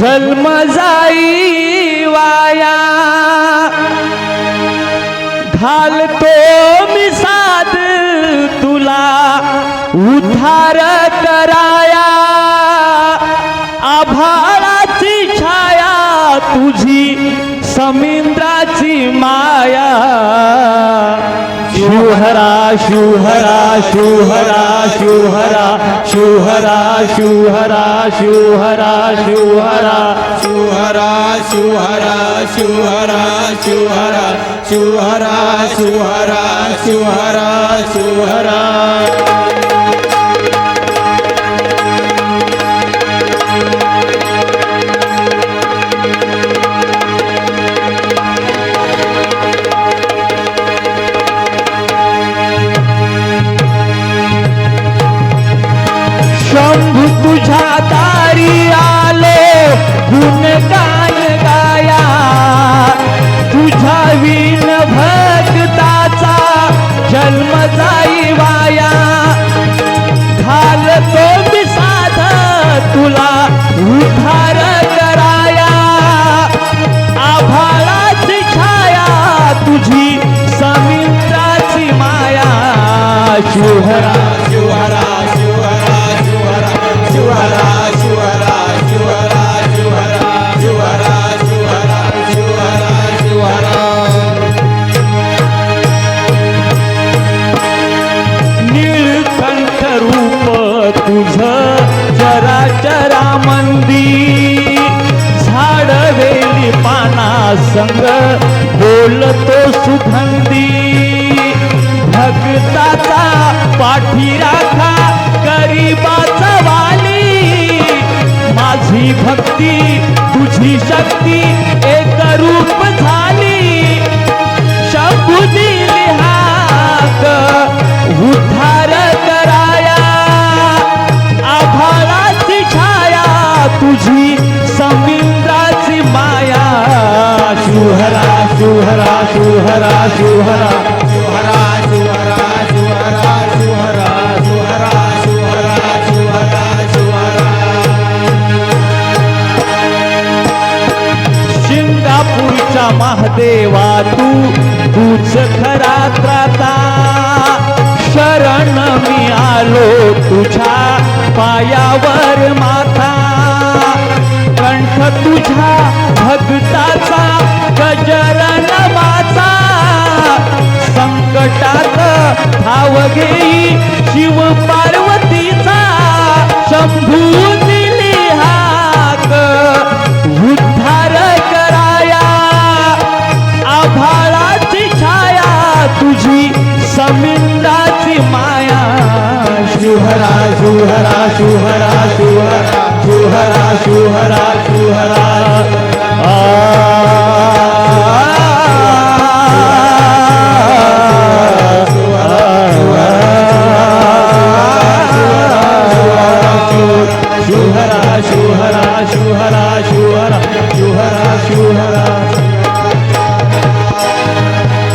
जन्म जाई वाया। घालतो मी साध तुला उधार करा। शिवहरा शिवहरा शिवहरा शिवहरा शिवहरा शिवहरा शिवहरा शिवहरा शिवहरा शिवहरा शिवहरा शिवहरा शिवहरा शिवहरा शिवहरा संग बोलतो सुगंधी. भक्ताचा पाठी राखा गरीबाचा वाली. माझी भक्ती तुझी शक्ती महादेवा तू तूच खरा त्राता. शरण मी आलो तुझ्या पायावर माथा. कंठ तुझ्या भगता घेई शिव पार्वतीचा शंभू दिली हाक. उद्धार कराया. आभाळाची छाया तुझी समिंदाची माया. शिवहरा शिवहरा शिवहरा शिवहरा शिवहरा शिवहरा शिवहरा शिवहरा शिवहरा शिवहरा शिवहरा शिवहरा